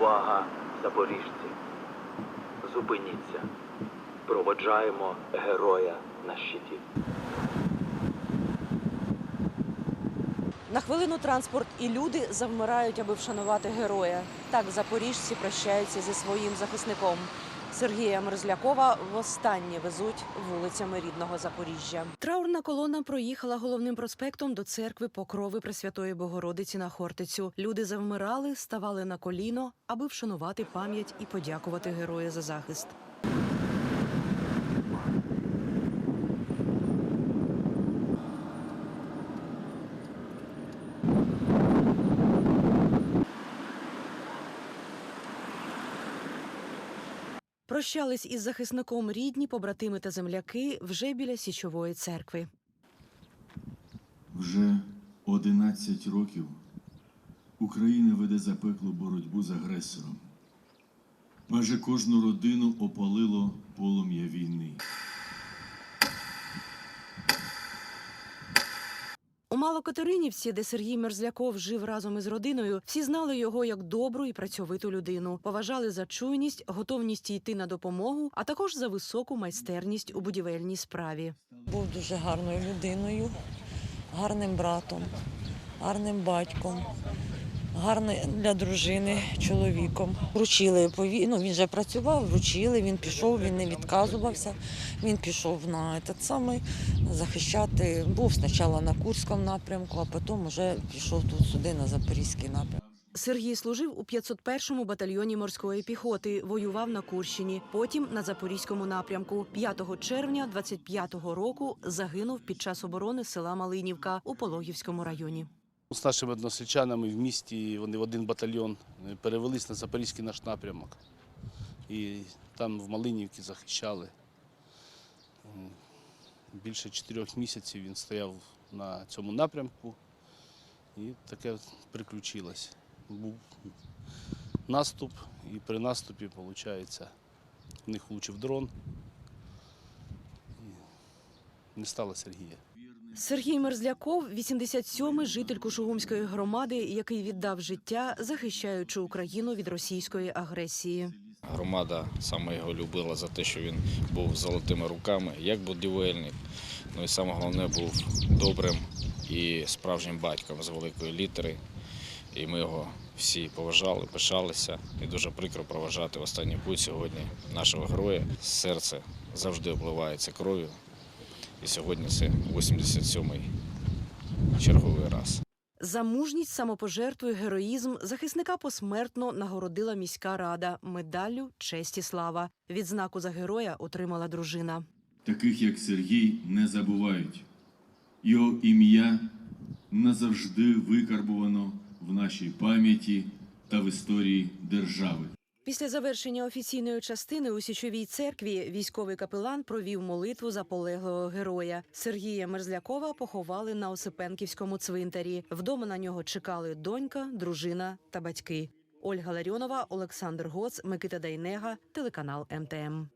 Увага, запоріжці! Зупиніться. Проводжаємо героя на щиті. На хвилину транспорт і люди завмирають, аби вшанувати героя. Так запоріжці прощаються зі своїм захисником. Сергія Мерзлякова востаннє везуть вулицями рідного Запоріжжя. Траурна колона проїхала головним проспектом до церкви Покрови Пресвятої Богородиці на Хортицю. Люди завмирали, ставали на коліно, аби вшанувати пам'ять і подякувати героя за захист. Прощались із захисником рідні, побратими та земляки вже біля січової церкви. Вже 11 років Україна веде запеклу боротьбу з агресором. Майже кожну родину опалило полум'я війни. Малокатеринівці, де Сергій Мерзляков жив разом із родиною, всі знали його як добру і працьовиту людину. Поважали за чуйність, готовність йти на допомогу, а також за високу майстерність у будівельній справі. Був дуже гарною людиною, гарним братом, гарним батьком, гарним для дружини чоловіком. Вручили ну, він вже працював, вручили, він пішов, він не відказувався. Він пішов на этот самий захищати. Був спочатку на Курському напрямку, а потім вже пішов тут сюди на Запорізький напрямок. Сергій служив у 501-му батальйоні морської піхоти, воював на Курщині, потім на Запорізькому напрямку. 5 червня 25-го року загинув під час оборони села Малинівка у Пологівському районі. З нашими односельчанами в місті вони в один батальйон е, перевелись на Запорізький наш напрямок. І там в Малинівці захищали. Більше чотирьох місяців він стояв на цьому напрямку і таке приключилось. Був наступ, і при наступі, виходить, в них влучив дрон. І не стало Сергія. Сергій Мерзляков, 87-й житель Кушугумської громади, який віддав життя, захищаючи Україну від російської агресії. Громада саме його любила за те, що він був золотими руками, як будівельник. Ну і саме головне був добрим і справжнім батьком з великої літери. І ми його всі поважали, пишалися. І дуже прикро проважати останній путь сьогодні нашого героя. Серце завжди обливається кров'ю. І сьогодні це 87-й черговий раз. За мужність, самопожертву і героїзм захисника посмертно нагородила міська рада медаллю честь і слава. Відзнаку за героя отримала дружина. Таких як Сергій не забувають. Його ім'я назавжди викарбовано в нашій пам'яті та в історії держави. Після завершення офіційної частини у січовій церкві військовий капелан провів молитву за полеглого героя. Сергія Мерзлякова поховали на Осипенківському цвинтарі. Вдома на нього чекали донька, дружина та батьки. Ольга Ларіонова, Олександр Гоц, Микита Дайнега, телеканал МТМ.